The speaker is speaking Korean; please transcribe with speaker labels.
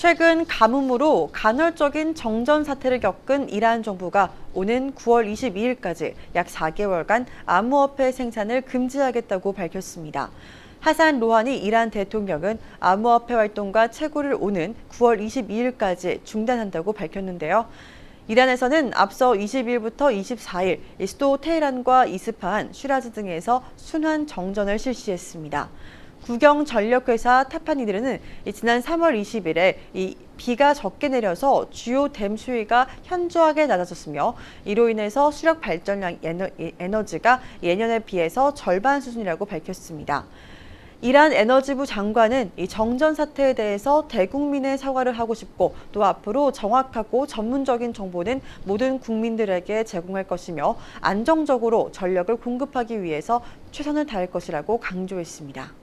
Speaker 1: 최근 가뭄으로 간헐적인 정전 사태를 겪은 이란 정부가 오는 9월 22일까지 약 4개월간 암호화폐 생산을 금지하겠다고 밝혔습니다. 하산 로하니 이란 대통령은 암호화폐 활동과 채굴을 오는 9월 22일까지 중단한다고 밝혔는데요. 이란에서는 앞서 20일부터 24일 이 수도 테헤란과 이스파한, 슈라즈 등에서 순환 정전을 실시했습니다. 국영 전력회사 타파니들은 이 지난 3월 20일에 이 비가 적게 내려서 주요 댐 수위가 현저하게 낮아졌으며 이로 인해서 수력 발전량 에너, 이 에너 지가 예년에 비해서 절반 수준이라고 밝혔습니다. 이란 에너지부 장관은 이 정전 사태에 대해서 대국민의 사과를 하고 싶고 또 앞으로 정확하고 전문적인 정보는 모든 국민들에게 제공할 것이며 안정적으로 전력을 공급하기 위해서 최선을 다할 것이라고 강조했습니다.